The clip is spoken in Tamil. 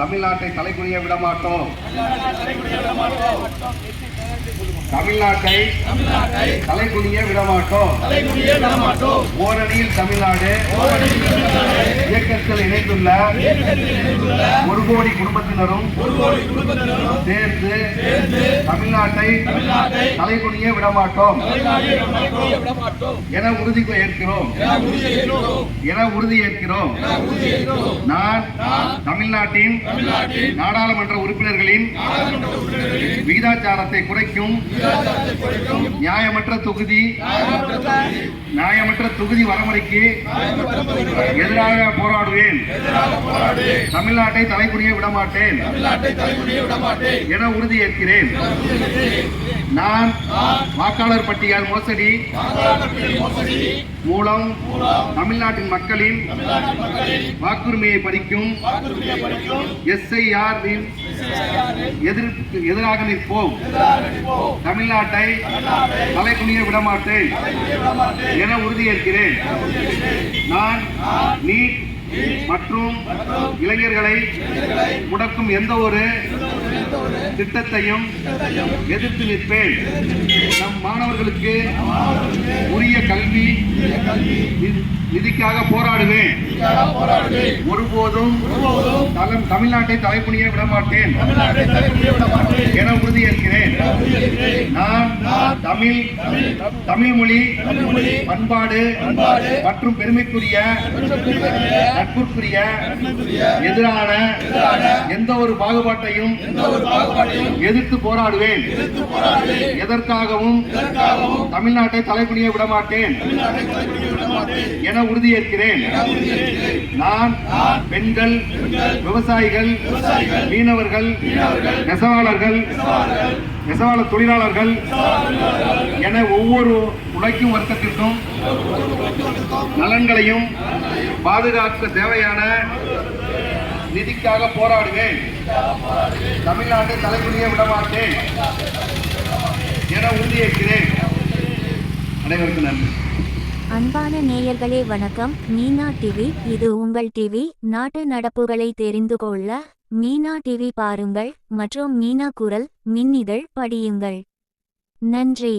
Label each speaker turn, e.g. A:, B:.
A: தமிழ்நாட்டை தலைக்குனிய விடமாட்டோம். தமிழ்நாட்டை தலைக்குனிய விடமாட்டோம். ஓரணியில் தமிழ்நாடு. இயக்கத்தில் இணைந்துள்ள ஒரு கோடி குடும்பத்தினரும் சேர்ந்து தமிழ்நாட்டை தலைகுனிய விடமாட்டோம் என உறுதி ஏற்கிறோம். என உறுதி ஏற்கிறோம். நான் தமிழ்நாட்டின் நாடாளுமன்ற உறுப்பினர்களின் விகிதாச்சாரத்தை குறைக்கும் நியாயமற்ற தொகுதி நியாயமற்ற தொகுதி வரமுறைக்கு எதிராக போராடுவேன். தமிழ்நாட்டை தலைக்குனிய விடமாட்டேன். என உறுதி ஏற்கிறேன். நான் வாக்காளர் பட்டியல் மோசடி மூலம் தமிழ்நாட்டின் மக்களின் வாக்குரிமையை பறிக்கும் எஸ்ஐஆர் எதிர்ப்பு எதிராக நிற்போம். தமிழ்நாட்டை தலைக்குனிய விடமாட்டேன். என உறுதியேற்கிறேன் நான் நீட் மற்றும் இளைஞர்களை முடக்கும் எந்த ஒரு திட்டத்தையும் எதிர்த்து நிற்பேன். நம் மாணவர்களுக்கு உரிய கல்வி நிதிக்காக போராடுவேன். ஒருபோதும் தமிழ்நாட்டை தலைக்குனிய விடமாட்டேன். என உறுதியேற்கிறேன் தமிழ் தமிழ் மொழி பண்பாடு மற்றும் பெருமைக்குரிய நட்புக்குரிய எதிரான எந்த ஒரு பாகுபாட்டையும் எதிர்த்து போராடுவேன். எதற்காகவும் தமிழ்நாட்டை தலைக்குனிய விடமாட்டேன் என உறுதியேற்கிறேன். நான் பெண்கள் விவசாயிகள் மீனவர்கள் நெசவாளர்கள் நெசவாள தொழிலாளர்கள் என ஒவ்வொரு உழைக்கும் வர்க்கத்திற்கும் நலன்களையும் பாதுகாக்க தேவையான நிதிக்காக போராடுவேன். தமிழ்நாட்டை தலைக்குனிய விடமாட்டேன் என உறுதியேற்கிறேன் அனைவருக்கும் நன்றி.
B: அன்பான நேயர்களே வணக்கம். மீனா டிவி இது உங்கள் டிவி நாட்டு நடப்புகளை தெரிந்து கொள்ள மீனா டிவி பாருங்கள். மற்றும் மீனா குரல் மின்னிதழ் படியுங்கள். நன்றி